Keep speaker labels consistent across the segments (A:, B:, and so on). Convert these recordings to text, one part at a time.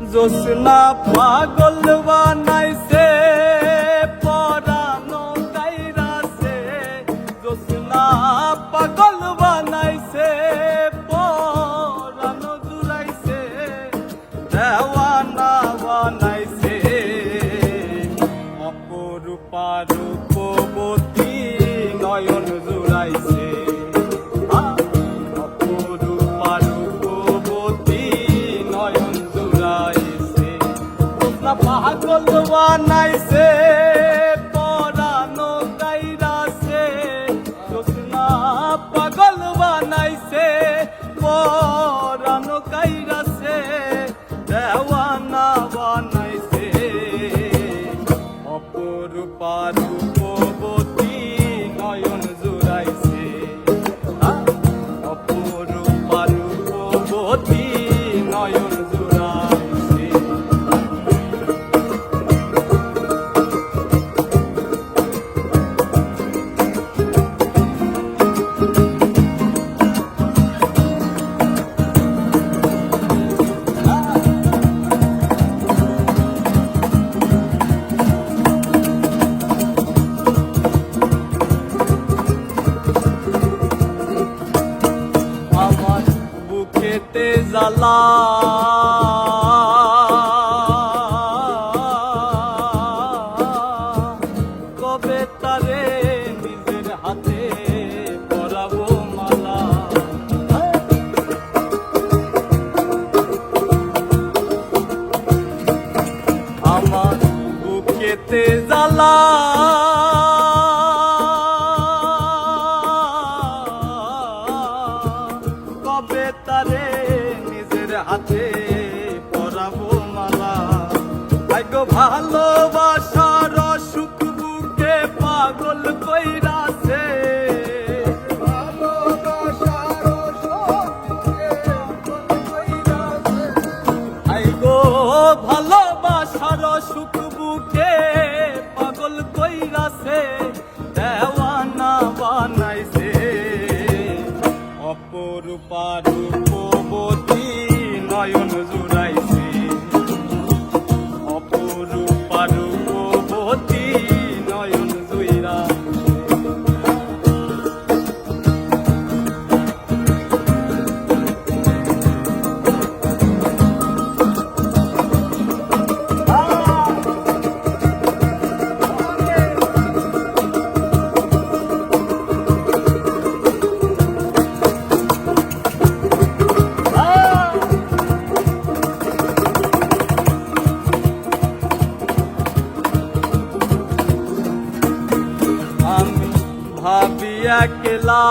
A: জোসনা পাগল বানাইছে। পাগল বানাইছে পরানো গাইরাছে জোসনা পাগল বানাইছে পরানো গাইরাছে দেওয়ানা বানাইছে। অপরূপা রূপ জ্বালা। So. ভাবিয়া কেলা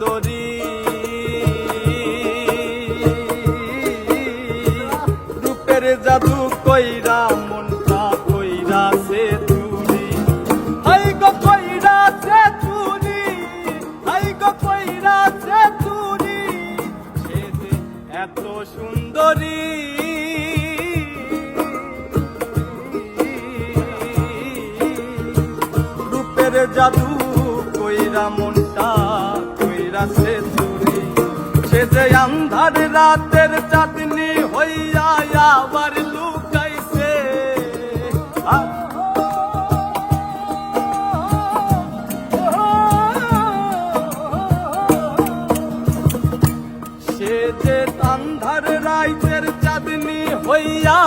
A: সুন্দরী। রূপের জাদু কইরা, মনটা কইরা সে কইরা গো কইরা এত সুন্দরী। রূপের জাদু কইরা, মনটা সে চুরি। সে যে আন্ধার রাতের চাঁদনি হইয়া আবার লুকাইছে। সে যে আন্ধার রাইতের চাঁদনি হইয়া